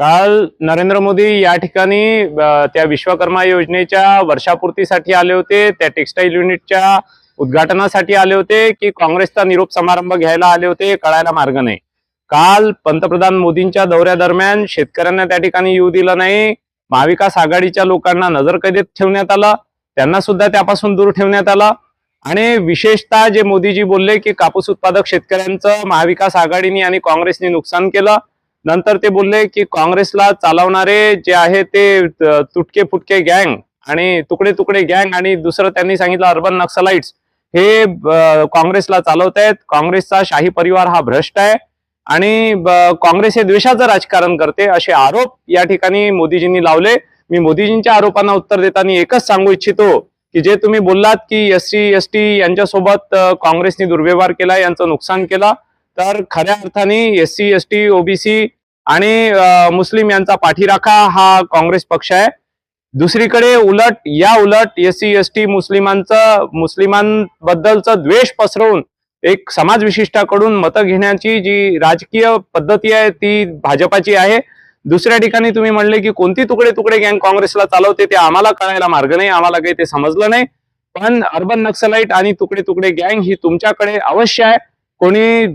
काल नरेंद्र मोदी या ठिकाणी त्या विश्वकर्मा योजनेच्या वर्षापूर्तीसाठी आले होते त्या टेक्सटाईल युनिटच्या उद्घाटनासाठी आले होते की काँग्रेसचा निरोप समारंभ घ्यायला आले होते कळायला मार्ग नाही. काल पंतप्रधान मोदींच्या दौऱ्यादरम्यान शेतकऱ्यांना त्या ठिकाणी येऊ दिलं नाही महाविकास आघाडीच्या लोकांना नजरकैदेत ठेवण्यात आलं त्यांना सुद्धा त्यापासून दूर ठेवण्यात आलं. आणि विशेषतः जे मोदीजी बोलले की कापूस उत्पादक शेतकऱ्यांचं महाविकास आघाडीने आणि काँग्रेसने नुकसान केलं नंतर ते बोलले की काँग्रेसला चालवणारे जे आहे ते तुटके फुटके गँग आणि तुकडे तुकडे गँग आणि दुसरं त्यांनी सांगितलं अर्बन नक्सलाइट्स हे काँग्रेसला चालवत आहेत काँग्रेसचा शाही परिवार हा भ्रष्ट आहे आणि ब- काँग्रेस हे द्वेषाचं राजकारण करते असे आरोप या ठिकाणी मोदीजींनी लावले. मी मोदीजींच्या आरोपांना उत्तर देताना एकच सांगू इच्छितो की जे तुम्ही बोललात की एस सी एस टी यांच्यासोबत काँग्रेसनी काँग्रेसने दुर्व्यवहार केला यांचं नुकसान केलं तर खऱ्या अर्थाने S C S T OBC आणि मुस्लिम यांचा पाठीराखा हा काँग्रेस पक्ष आहे. दुसरीकडे उलट या उलट एस सी एस टी मुस्लिमांचं मुस्लिमांबद्दलचं द्वेष पसरवून एक समाज विशिष्टाकडून मतं घेण्याची जी राजकीय पद्धती आहे ती भाजपाची आहे. दुसऱ्या ठिकाणी तुम्ही म्हणले की कोणती तुकडे तुकडे गँग काँग्रेसला चालवते ते आम्हाला कळायला मार्ग नाही आम्हाला काही ते समजलं नाही. पण अर्बन नक्सलाइट आणि तुकडे तुकडे गँग ही तुमच्याकडे अवश्य आहे. कोणी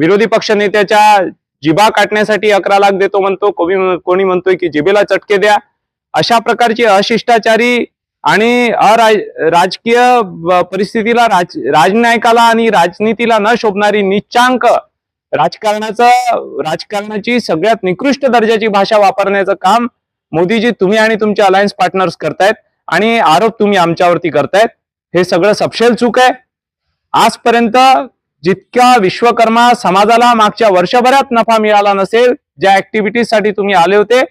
विरोधी पक्ष नेत्याच्या जिभा काटण्यासाठी अकरा लाख देतो म्हणतो कोणी कोणी म्हणतोय की जिभेला चटके द्या. अशा प्रकारची अशिष्टाचारी आणि अराज राजकीय परिस्थितीला राज राजनायकाला आणि राजनीतीला न शोभणारी निच्चांक राजकारणाचं राजकारणाची सगळ्यात निकृष्ट दर्जाची भाषा वापरण्याचं काम मोदीजी तुम्ही आणि तुमचे अलायन्स पार्टनर्स करतायत आणि आरोप तुम्ही आमच्यावरती करतायत. हे सगळं सपशेल चूक आहे. आजपर्यंत जितक्या विश्वकर्मा समाजाला मागच्या वर्षभरात नफा मिळाला नसेल ज्या ऍक्टिव्हिटीजसाठी तुम्ही आले होते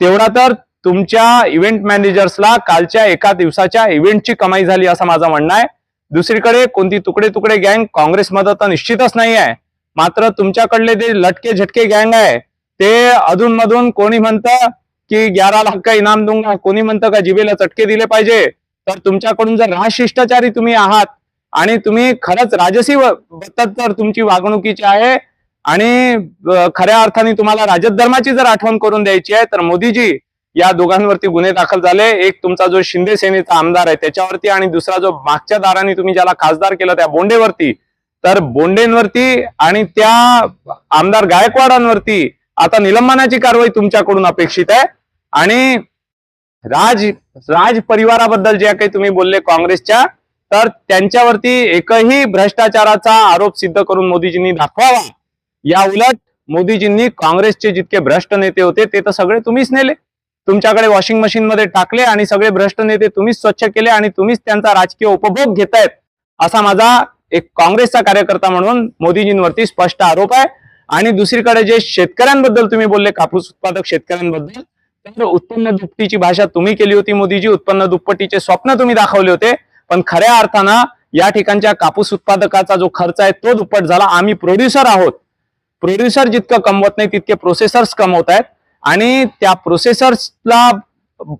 तेवढा तर तुमच्या इव्हेंट मॅनेजर्सला कालच्या एका दिवसाच्या इव्हेंटची कमाई झाली असं माझं म्हणणं आहे. दुसरीकडे कोणती तुकडे तुकडे गँग काँग्रेसमध्ये तर निश्चितच नाही आहे. मात्र तुमच्याकडले जे लटके झटके गँग आहे ते अधूनमधून कोणी म्हणतं की ग्यारा लाख का इनाम दूंगा कोणी म्हणतं का जिबेला चटके दिले पाहिजे तर तुमच्याकडून जर राजशिष्टाचारी तुम्ही आहात आणि तुम्ही खरंच राजसी तर तुमची वागणुकीची आहे. आणि खऱ्या अर्थाने तुम्हाला राजधर्माची जर आठवण करून द्यायची आहे तर मोदीजी या दोघांवरती गुन्हे दाखल झाले. एक तुमचा जो शिंदे सेनेचा आमदार आहे त्याच्यावरती आणि दुसरा जो मागच्या दाराने तुम्ही ज्याला खासदार केलं त्या बोंडेवरती. तर बोंडेंवरती आणि त्या आमदार गायकवाडांवरती आता निलंबनाची कारवाई तुमच्याकडून अपेक्षित आहे. आणि राज राज परिवाराबद्दल जे काही तुम्ही बोलले काँग्रेसच्या तर त्यांच्यावरती एकही भ्रष्टाचाराचा आरोप सिद्ध करून मोदीजींनी दाखवावा. या उलट मोदीजींनी काँग्रेसचे जितके भ्रष्ट नेते होते ते तर सगळे तुम्हीच नेले. तुमच्याकडे वॉशिंग मशीन मध्ये टाकले आणि सगळे भ्रष्ट नेते तुम्हीच स्वच्छ केले आणि तुम्हीच त्यांचा राजकीय उपभोग घेतायत. असा माझा एक काँग्रेसचा कार्यकर्ता म्हणून मोदीजींवरती स्पष्ट आरोप आहे. आणि दुसरीकडे जे शेतकऱ्यांबद्दल तुम्ही बोलले कापूस उत्पादक शेतकऱ्यांबद्दल तर उत्पन्न दुप्पटीची भाषा तुम्ही केली होती मोदीजी. उत्पन्न दुप्पटीचे स्वप्न तुम्ही दाखवले होते. पण खऱ्या अर्थानं या ठिकाणच्या कापूस उत्पादकाचा जो खर्च आहे तो दुप्पट झाला. आम्ही प्रोड्युसर आहोत. प्रोड्युसर जितकं कमवत नाही तितके प्रोसेसर्स कमवत आहेत. आणि त्या प्रोसेसर्सला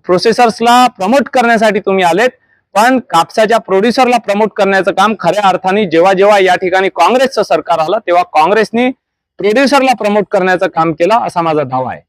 प्रोसेसर्सला प्रमोट करण्यासाठी तुम्ही आलेत. पण कापसाच्या प्रोड्युसरला प्रमोट करण्याचं काम खऱ्या अर्थाने जेव्हा जेव्हा या ठिकाणी काँग्रेसचं सरकार आलं तेव्हा काँग्रेसने प्रोड्युसरला प्रमोट करण्याचं काम केलं असा माझा दावा आहे.